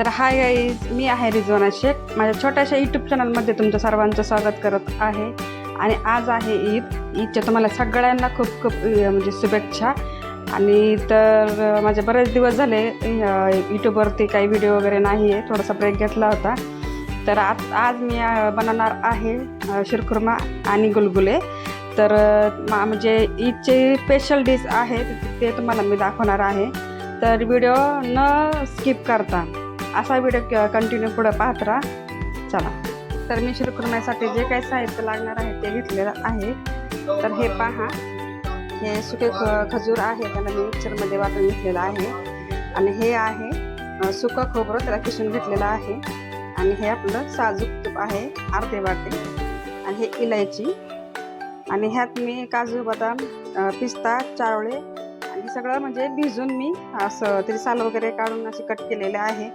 तर hi guys मी आहे रिजवाना शेख. माझ्या छोट्याशा यूट्यूब चॅनलमध्ये तुमचं सर्वांचं स्वागत करत आहे. आणि आज आहे ईद. ईदच्या तुम्हाला सगळ्यांना खूप खूप म्हणजे शुभेच्छा. आणि तर माझे बरेच दिवस झाले यूट्यूबवरती काही व्हिडिओ वगैरे नाही आहे थोडासा ब्रेक घेतला होता. तर आज आज मी बनवणार आहे शिरखुर्मा आणि गुलगुले. तर मा- म्हणजे ईदचे स्पेशल डिश आहे ते तुम्हाला मी दाखवणार आहे. तर व्हिडिओ न स्किप करता असा व्हिडिओ कंटिन्यू पुढं पाहत राहा. चला. तर मी शिरखुर्म्यासाठी जे काही साहित्य लागणार आहे ते घेतलेलं आहे. तर हे पहा. हे सुके ख- खजूर आहे. त्याला मी मिक्सरमध्ये वाटून घेतलेलं आहे. आणि हे आहे सुकं खोबरं त्याला किसून घेतलेलं आहे. आणि हे आपलं साजूक तूप आहे अर्धे वाटे. आणि हे इलायची. आणि ह्यात मी काजू बदाम पिस्ता चावळे आणि सगळं म्हणजे भिजून मी असं तरी साल वगैरे काढून असे कट केलेले आहे.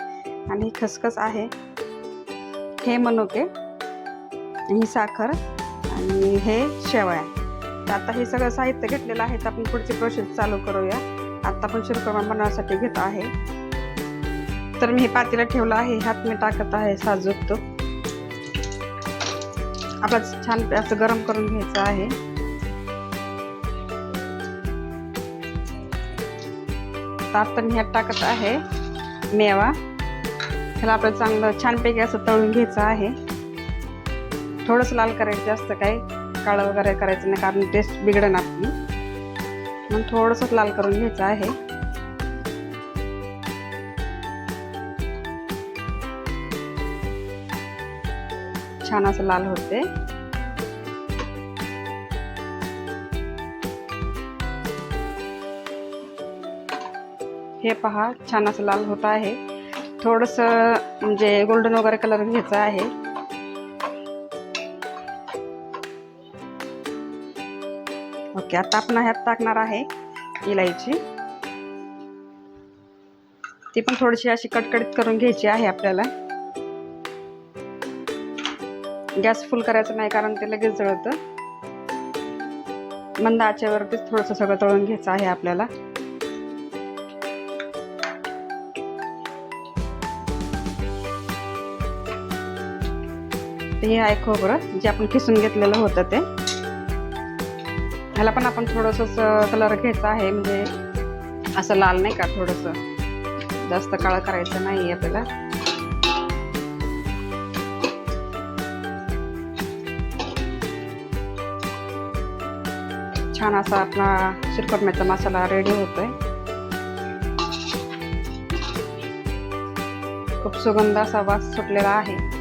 आणि ही खसखस आहे. हे मनुके ही साखर आणि हे शेवया. तर आता हे सगळं साहित्य घेतलेलं आहे. तर आपण पुढची प्रोसेस चालू करूया. आता आपण शिरकुर्मा बनवण्यासाठी घेत आहे. तर मी हे पातीला ठेवलं आहे. ह्यात मी टाकत आहे. साजूक तूप आपला छान असं गरम करून घ्यायचं आहे. तर आता मी ह्यात टाकत आहे. मेवा. ह्याला आपलं चांगलं छानपैकी असं तळून घ्यायचं आहे. थोडंसं लाल करायचं जास्त काही काळं वगैरे करायचं नाही कारण टेस्ट बिघडणार आपली मग थोडंसं लाल करून घ्यायचं आहे. छान असं लाल होते. हे पहा छान असं लाल होत आहे. थोडंसं म्हणजे गोल्डन वगैरे कलर घ्यायचा आहे. ओके आता आपण ह्यात टाकणार आहे इलायची. ती पण थोडीशी अशी कटकडीत करून घ्यायची आहे आपल्याला. गॅस फुल करायचं नाही कारण ते लगेच जळतं. मंद आचेवरतीच थोडंसं सगळं तळून घ्यायचं आहे आपल्याला. हे आहे खोबरं जे आपण किसून घेतलेलं होतं ते. ह्याला पण आपण थोडंसं कलर घ्यायचा आहे म्हणजे असं लाल नाही का थोडंसं. जास्त काळं करायचं नाही आपल्याला. छान असा आपला शिरपटण्याचा मसाला रेडी होतोय. खूप सुगंध असा वास सुटलेला आहे.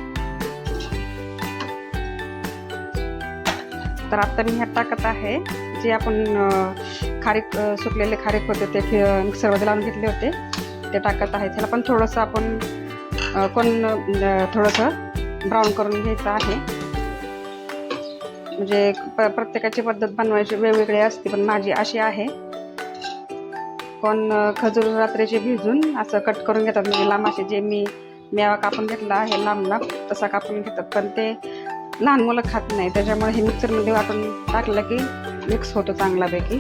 तर आता मी ह्यात टाकत आहे. जे आपण खारीक सुकलेले खारीक होते ते फि- मिक्सरमध्ये लावून घेतले होते. ते टाकत आहे. त्याला पण थोडंसं आपण कोण थोडंसं ब्राऊन करून घ्यायचं आहे. म्हणजे प- प्रत्येकाची पद्धत बनवायची वेगवेगळी असते पण माझी अशी आहे. कोण खजूर रात्रीचे भिजून असं कट करून घेतात. म्हणजे लांब असे जे मी मेवा कापून घेतला आहे लांब लांब तसा कापून घेतात. पण ते लहान मुलं खात नाही त्याच्यामुळे हे मिक्सरमध्ये वाटून टाकलं की मिक्स होतो चांगल्यापैकी.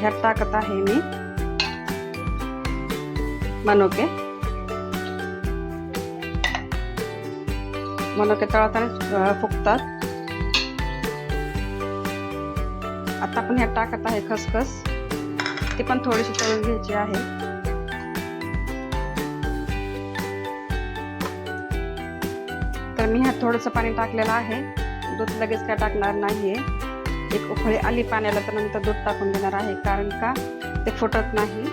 ह्यात टाकत आहे मी मनोके. मनोके तळताना फुगतात. आता आपण ह्यात टाकत आहे खसखस. ती पण थोडीशी तळून घ्यायची आहे. तर मी ह्यात थोडंसं पाणी टाकलेलं आहे. दूध लगेच काय टाकणार नाहीये. एक उकळी आली पाण्याला तर नंतर दूध टाकून देणार आहे कारण का ते फुटत नाही.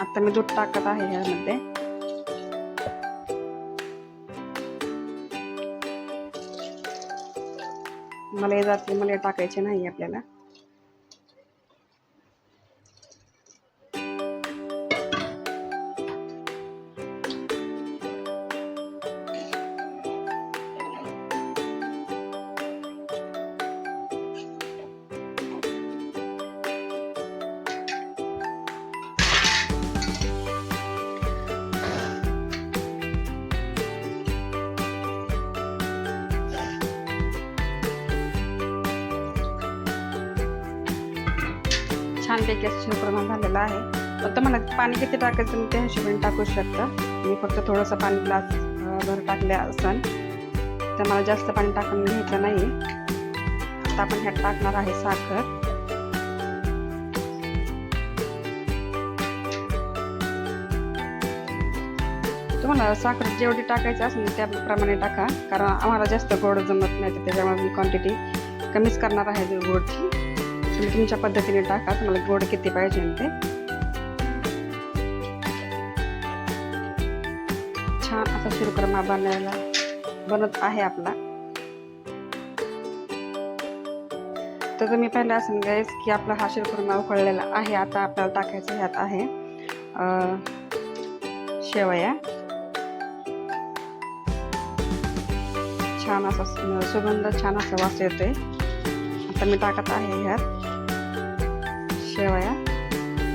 आता मी दूध टाकत आहे ह्यामध्ये मला जाते मला टाकायचे नाही आपल्याला. छानपैकी असं शिरकुर्मा झालेलं आहे. पण तुम्हाला पाणी किती टाकायचं तुम्ही त्या हिशोबाने टाकू शकता. मी फक्त थोडंसं पाणी ग्लास भर टाकले असन. तर मला जास्त पाणी टाकून घ्यायचं नाही. आता आपण ह्यात टाकणार आहे साखर. तुम्हाला साखर जेवढी टाकायची असेल त्याप्रमाणे टाका. कारण आम्हाला जास्त गोड जमत नाही तर त्याच्यामुळे मी क्वांटिटी कमीच करणार आहे गोडची. तुम्ही तुमच्या पद्धतीने टाका. तुम्हाला गोड किती पाहिजे ते. छान असा शिरकुर्मा बनायला बनत आहे आपला. तर तुम्ही पाहिलं असेल गाईस की आपला हा शिरकुर्मा उकळलेला आहे. आता आपल्याला टाकायचं ह्यात आहे शेवया. छान असा सुगंध छान असा वास येतोय. आता मी टाकत आहे ह्यात. शेवया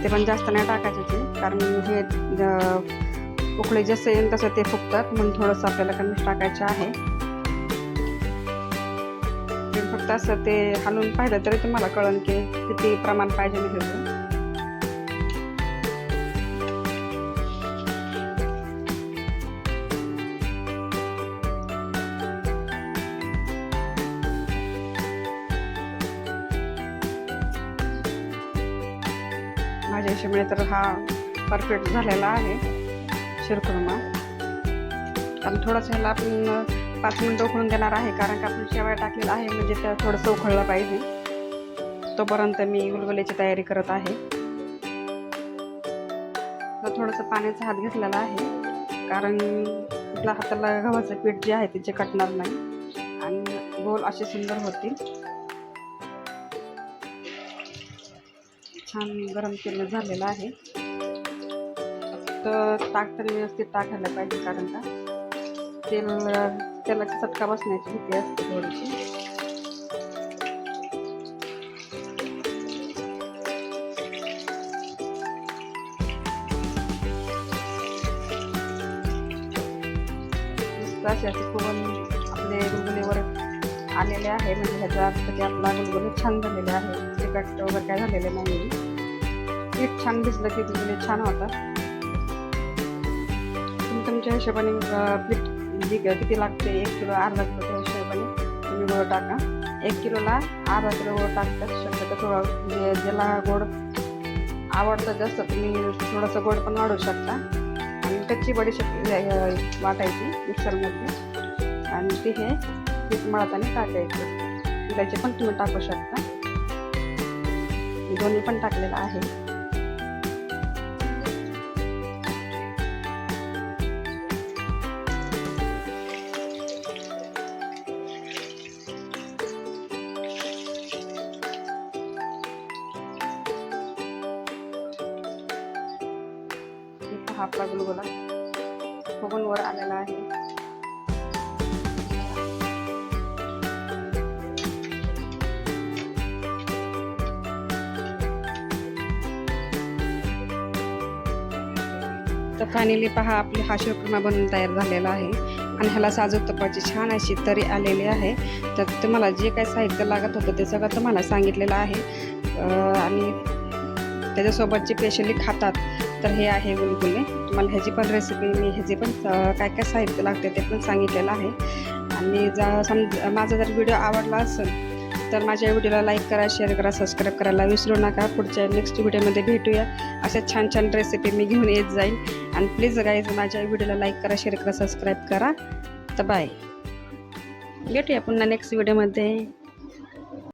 ते पण जास्त नाही टाकायचे ते कारण हे उकळे जसं येईल तसं ते फुगतात म्हणून थोडंसं आपल्याला कमीच टाकायचं आहे. फक्त असं ते हलवून पाहिलं तरी तुम्हाला कळन की किती प्रमाण पाहिजे ह्याचं माझ्या हिशोबाने तर हा परफेक्ट झालेला आहे. शिरकुर्मा कारण थोडंसं ह्याला आपण पाच मिनटं उकळून देणार आहे कारण का आपण शेवया टाकलेला आहे म्हणजे त्या थोडंसं उकळलं पाहिजे. तोपर्यंत मी गुलगुल्याची तयारी करत आहे. थोडंसं पाण्याचा हात घेतलेला आहे कारण आपल्या हाताला गव्हाचं पीठ जे आहे ते चिकटणार नाही. आणि गोल असे सुंदर होतील. छान गरम तेल झालेलं आहे. तर ताक तर व्यवस्थित टाकायला पाहिजे कारण का? तेल तेलाची चटका बसण्याची भीती असते थोडीशी. असे असे फुगून आपले गुलगुलेवर आलेले आहे म्हणजे ह्याचा अर्थ की आपला गुलगुले छान झालेले आहे. तिखट वगैरे काय झालेले नाही पीठ छान भिजलं की तुम्ही छान होतात तुम्ही तुमच्या हिशोबाने पीठ जी किती लागते? एक किलो अर्धा किलो त्या हिशोबाने तुम्ही गोड टाका. एक किलोला अर्धा किलो गोड टाकतात शक्यतो थोडं म्हणजे ज्याला गोड आवडतं जास्त तुम्ही थोडंसं गोड पण वाढवू शकता. आणि कच्ची बडी शक वाटायची मिक्सरमध्ये. आणि ते हे पीठ मळताना टाकायचं. त्याचे पण तुम्ही टाकू शकता. दोन्ही पण टाकलेलं आहे. हा आपला गुलगुला फुगून वर आलेला आहे. तर फायनली पहा आपली हा शिवकुर्मा बनून तयार झालेला आहे. आणि ह्याला साजूक तपाची छान अशी तरी आलेली आहे. तर तुम्हाला जे काही साहित्य लागत होतं ते सगळं तुम्हाला सांगितलेलं आहे. आणि त्याच्यासोबत जे पेशली खातात. तर हे आहे गुलगुले. तुम्हाला ह्याची पण रेसिपी मी ह्याची पण काय काय साहित्य लागते ते पण सांगितलेलं आहे. आणि जा समजा माझा जर व्हिडिओ आवडला असेल तर माझ्या व्हिडिओला लाईक करा शेअर करा सबस्क्राईब करायला विसरू नका. पुढच्या नेक्स्ट व्हिडिओमध्ये भेटूया. अशा छान छान रेसिपी मी घेऊन येत जाईल आणि प्लीज गाईज माझ्या व्हिडिओला लाईक करा शेअर करा सबस्क्राईब करा. तर बाय भेटूया पुन्हा नेक्स्ट व्हिडिओमध्ये